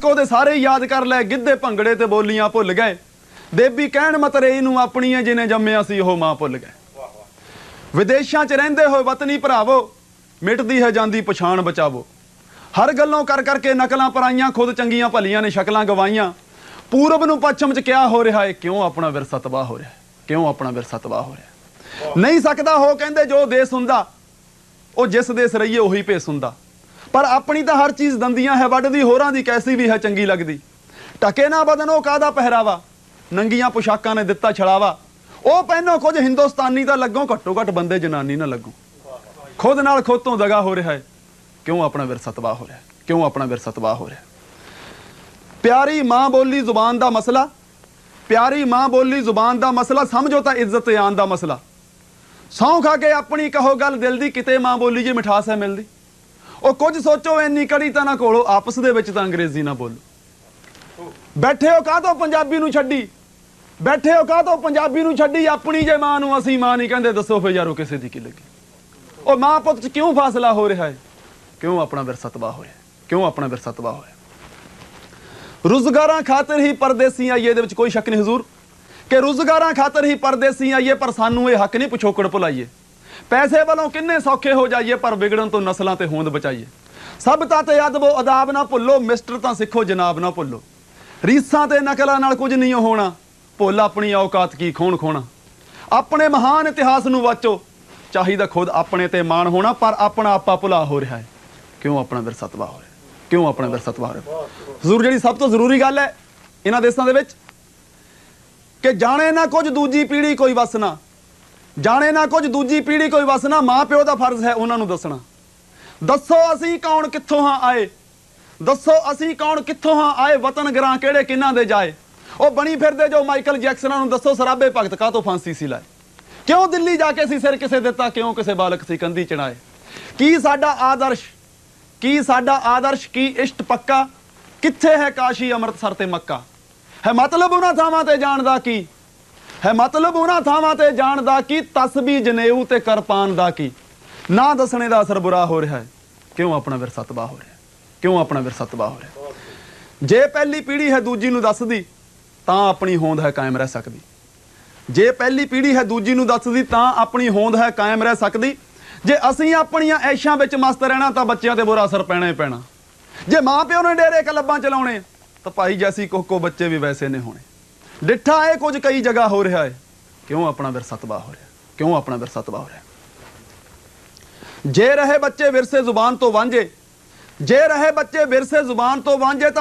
Disco ਦੇ ਸਾਰੇ ਯਾਦ ਕਰ ਲੈ, ਗਿੱਧੇ ਭੰਗੜੇ ਤੇ ਬੋਲੀਆਂ ਭੁੱਲ ਗਏ। ਦੇਬੀ ਕਹਿਣ ਮਤਰੇ ਨੂੰ ਆਪਣੀ ਹੈ ਜੰਮਿਆ ਸੀ, ਉਹ ਮਾਂ ਭੁੱਲ ਗਏ। ਵਿਦੇਸ਼ਾਂ 'ਚ ਰਹਿੰਦੇ ਹੋਏ ਵਤਨੀ ਭਰਾਵੋ, ਮਿਟਦੀ ਹੈ ਜਾਂਦੀ ਪਛਾਣ ਬਚਾਵੋ। ਹਰ ਗੱਲੋਂ ਕਰ ਕਰਕੇ ਨਕਲਾਂ ਪਰਾਈਆਂ, ਖੁਦ ਚੰਗੀਆਂ ਭਲੀਆਂ ਨੇ ਸ਼ਕਲਾਂ ਗਵਾਈਆਂ। ਪੂਰਬ ਨੂੰ ਪੱਛਮ 'ਚ ਕਿਆ ਹੋ ਰਿਹਾ ਏ? ਕਿਉਂ ਆਪਣਾ ਵਿਰਸਾ ਤਬਾਹ ਹੋ ਰਿਹਾ ਕਿਉਂ ਆਪਣਾ ਵਿਰਸਾ ਤਬਾਹ ਹੋ ਰਿਹਾ ਨਹੀਂ ਸਕਦਾ ਹੋ ਕਹਿੰਦੇ ਜੋ ਦੇਸ ਹੁੰਦਾ, ਉਹ ਜਿਸ ਦੇਸ ਰਹੀਏ, ਉਹੀ ਭੇਸ ਹੁੰਦਾ। ਪਰ ਆਪਣੀ ਤਾਂ ਹਰ ਚੀਜ਼ ਦੰਦੀਆਂ ਹੈ, ਵੱਢਦੀ ਹੋਰਾਂ ਦੀ ਕੈਸੀ ਵੀ ਹੈ ਚੰਗੀ ਲੱਗਦੀ। ਟਕੇ ਨਾ ਬਦਨ ਉਹ ਕਾਦਾ ਪਹਿਰਾਵਾ? ਨੰਗੀਆਂ ਪੁਸ਼ਾਕਾਂ ਨੇ ਦਿੱਤਾ ਛੜਾਵਾ ਉਹ ਪਹਿਨੋ ਕੁਝ ਹਿੰਦੁਸਤਾਨੀ ਤਾਂ ਲੱਗੋ, ਘੱਟੋ ਘੱਟ ਬੰਦੇ ਜਨਾਨੀ ਨਾ ਲੱਗੋ। ਖੁਦ ਨਾਲ ਖੁਦ ਤੋਂ ਦਗਾ ਹੋ ਰਿਹਾ ਹੈ। ਕਿਉਂ ਆਪਣਾ ਵਿਰਸਾ ਤਬਾਹ ਹੋ ਰਿਹਾ ਕਿਉਂ ਆਪਣਾ ਵਿਰਸਾ ਤਬਾਹ ਹੋ ਰਿਹਾ ਪਿਆਰੀ ਮਾਂ ਬੋਲੀ ਜ਼ੁਬਾਨ ਦਾ ਮਸਲਾ। ਪਿਆਰੀ ਮਾਂ ਬੋਲੀ ਜ਼ੁਬਾਨ ਦਾ ਮਸਲਾ, ਸਮਝੋ ਤਾਂ ਇੱਜ਼ਤ ਆਨ ਦਾ ਮਸਲਾ। ਸੌਂ ਖਾ ਕੇ ਆਪਣੀ ਕਹੋ ਗੱਲ, ਦਿਲ ਦੀ ਕਿਤੇ ਮਾਂ ਬੋਲੀ ਜੇ ਮਿਠਾਸ ਹੈ ਮਿਲਦੀ। ਉਹ ਕੁਝ ਸੋਚੋ, ਇੰਨੀ ਕੜੀ ਤਾਂ ਨਾ ਕੋਲੋ ਆਪਸ ਦੇ ਵਿੱਚ ਤਾਂ ਅੰਗਰੇਜ਼ੀ ਨਾ ਬੋਲੋ। ਬੈਠੇ ਹੋ ਕਾਹ ਤੋਂ ਪੰਜਾਬੀ ਨੂੰ ਛੱਡੀ? ਬੈਠੇ ਹੋ ਕਾਹ ਤੋਂ ਪੰਜਾਬੀ ਨੂੰ ਛੱਡੀ? ਆਪਣੀ ਜੇ ਮਾਂ ਨੂੰ ਅਸੀਂ ਮਾਂ ਨਹੀਂ ਕਹਿੰਦੇ, ਦੱਸੋ ਫੇ ਯਾਰੋ ਕਿਸੇ ਦੀ ਕੀ ਲੱਗੀ? ਉਹ ਮਾਂ ਪੁੱਤ ਚ ਕਿਉਂ ਫਾਸਲਾ ਹੋ ਰਿਹਾ ਹੈ? ਕਿਉਂ ਆਪਣਾ ਵਿਰਸਾ ਤਬਾਹ ਹੋਇਆ ਕਿਉਂ ਆਪਣਾ ਵਿਰਸਾ ਤਬਾਹ ਹੋਇਆ ਰੁਜ਼ਗਾਰਾਂ ਖਾਤਰ ਹੀ ਪਰਦੇਸੀ ਆਈਏ, ਇਹਦੇ ਵਿੱਚ ਕੋਈ ਸ਼ੱਕ ਨਹੀਂ ਹਜ਼ੂਰ? ਕਿ ਰੁਜ਼ਗਾਰਾਂ ਖਾਤਰ ਹੀ ਪਰਦੇਸੀ ਆਈਏ, ਪਰ ਸਾਨੂੰ ਇਹ ਹੱਕ ਨਹੀਂ ਪਿਛੋਕੜ ਭੁਲਾਈਏ। ਪੈਸੇ ਵੱਲੋਂ ਕਿੰਨੇ ਸੌਖੇ ਹੋ ਜਾਈਏ, ਪਰ ਵਿਗੜਨ ਤੋਂ ਨਸਲਾਂ ਤੇ ਹੋਂਦ ਬਚਾਈਏ। ਸਭ ਤਾਂ ਤੇ ਅਦਬੋ ਅਦਾਬ ਨਾ ਭੁੱਲੋ, ਮਿਸਟਰ ਤਾਂ ਸਿੱਖੋ, ਜਨਾਬ ਨਾ ਭੁੱਲੋ। ਰੀਸਾਂ ਤੇ ਨਕਲਾਂ ਨਾਲ ਕੁਝ ਨਹੀਂ ਹੋਣਾ, ਭੁੱਲ ਆਪਣੀ ਔਕਾਤ ਕੀ, ਖੋਣ ਖੋਣਾ। ਆਪਣੇ ਮਹਾਨ ਇਤਿਹਾਸ ਨੂੰ ਵਾਚੋ, ਚਾਹੀਦਾ ਖੁਦ ਆਪਣੇ ਤੇ ਮਾਣ ਹੋਣਾ, ਪਰ ਆਪਣਾ ਆਪਾ ਭੁਲਾ ਹੋ ਰਿਹਾ ਹੈ। ਕਿਉਂ ਆਪਣਾ ਵਿਰਸਾ ਤਬਾਹ ਹੋ ਰਿਹਾ? ਕਿਉਂ ਆਪਣਾ ਵਿਰਸਾ ਤਬਾਹ ਹੋ ਰਿਹਾ? ਹਜ਼ੂਰ ਜਿਹੜੀ ਸਭ ਤੋਂ ਜ਼ਰੂਰੀ ਗੱਲ ਹੈ, ਇਹਨਾਂ ਦੇਸ਼ਾਂ ਦੇ ਵਿੱਚ, ਕਿ ਜਾਣੇ ਨਾ ਕੁਝ ਦੂਜੀ ਪੀੜ੍ਹੀ ਕੋਈ ਵਸ ਨਾ ਜਾਣੇ ਨਾ ਕੁਝ, ਦੂਜੀ ਪੀੜ੍ਹੀ ਕੋਈ ਵਸ ਨਾ, ਮਾਂ ਪਿਓ ਦਾ ਫਰਜ਼ ਹੈ ਉਹਨਾਂ ਨੂੰ ਦੱਸਣਾ। ਦੱਸੋ ਅਸੀਂ ਕੌਣ ਕਿੱਥੋਂ ਹਾਂ ਆਏ? ਦੱਸੋ ਅਸੀਂ ਕੌਣ ਕਿੱਥੋਂ ਹਾਂ ਆਏ? ਵਤਨ ਗਰਾਂ ਕਿਹੜੇ ਕਿੰਨਾਂ ਦੇ ਜਾਏ? ਉਹ ਬਣੀ ਫਿਰਦੇ ਜੋ ਮਾਈਕਲ ਜੈਕਸਨਾਂ ਨੂੰ ਦੱਸੋ, ਸਰਾਬੇ ਭਗਤ ਕਾਹ ਤੋਂ ਫਾਂਸੀ ਸੀ ਲਾਏ? ਕਿਉਂ ਦਿੱਲੀ ਜਾ ਕੇ ਅਸੀਂ ਸਿਰ ਕਿਸੇ ਦਿੱਤਾ? ਕਿਉਂ ਕਿਸੇ ਬਾਲਕ ਸੀ ਕੰਧੀ ਚੜਾਏ ਕੀ ਸਾਡਾ ਆਦਰਸ਼, ਕੀ ਸਾਡਾ ਆਦਰਸ਼, ਕੀ ਇਸ਼ਟ ਪੱਕਾ? ਕਿੱਥੇ ਹੈ ਕਾਸ਼ੀ ਅੰਮ੍ਰਿਤਸਰ ਤੇ ਮੱਕਾ? ਹੈ ਮਤਲਬ ਉਹਨਾਂ ਥਾਵਾਂ ਤੇ ਜਾਣ ਦਾ ਕੀ? ਹੈ ਮਤਲਬ ਉਹਨਾਂ ਥਾਵਾਂ ਤੇ ਜਾਣ ਦਾ ਕੀ ਤਸਬੀ ਜਨੇਊ ਤੇ ਕਰਪਾਨ ਦਾ ਕੀ? ਨਾ ਦੱਸਣੇ ਦਾ ਅਸਰ ਬੁਰਾ ਹੋ ਰਿਹਾ ਹੈ। ਕਿਉਂ ਆਪਣਾ ਵਿਰਸਾ ਤਬਾਹ ਹੋ ਰਿਹਾ ਕਿਉਂ ਆਪਣਾ ਵਿਰਸਾ ਤਬਾਹ ਹੋ ਰਿਹਾ ਜੇ ਪਹਿਲੀ ਪੀੜ੍ਹੀ ਹੈ ਦੂਜੀ ਨੂੰ ਦੱਸਦੀ, ਤਾਂ ਆਪਣੀ ਹੋਂਦ ਹੈ ਕਾਇਮ ਰਹਿ ਸਕਦੀ। ਜੇ ਪਹਿਲੀ ਪੀੜ੍ਹੀ ਹੈ ਦੂਜੀ ਨੂੰ ਦੱਸਦੀ, ਤਾਂ ਆਪਣੀ ਹੋਂਦ ਹੈ ਕਾਇਮ ਰਹਿ ਸਕਦੀ। ਜੇ ਅਸੀਂ ਆਪਣੀਆਂ ਐਸ਼ਾਂ ਵਿੱਚ ਮਸਤ ਰਹਿਣਾ, ਤਾਂ ਬੱਚਿਆਂ ਤੇ ਬੁਰਾ ਅਸਰ ਪੈਣਾ ਹੀ ਪੈਣਾ। ਜੇ ਮਾਂ ਪਿਓ ਨੇ ਡੇਰੇ ਕਲੱਬਾਂ ਚਲਾਉਣੇ ਤਾਂ ਭਾਈ ਜੈਸੀ ਕੋਕੋ ਬੱਚੇ ਵੀ ਵੈਸੇ ਨੇ ਹੋਣੇ। ਡਿੱਠਾ ਇਹ ਕੁਝ ਕਈ ਜਗ੍ਹਾ ਹੋ ਰਿਹਾ ਹੈ। ਕਿਉਂ ਆਪਣਾ ਵਿਰਸਾ ਤਬਾਹ ਹੋ ਰਿਹਾ? ਕਿਉਂ ਆਪਣਾ ਵਿਰਸਾ ਤਬਾਹ ਹੋ ਰਿਹਾ? ਜੇ ਰਹੇ ਬੱਚੇ ਵਿਰਸੇ ਜ਼ੁਬਾਨ ਤੋਂ ਵਾਂਝੇ, ਜੇ ਰਹੇ ਬੱਚੇ ਵਿਰਸੇ ਜ਼ੁਬਾਨ ਤੋਂ ਵਾਂਝੇ ਤਾਂ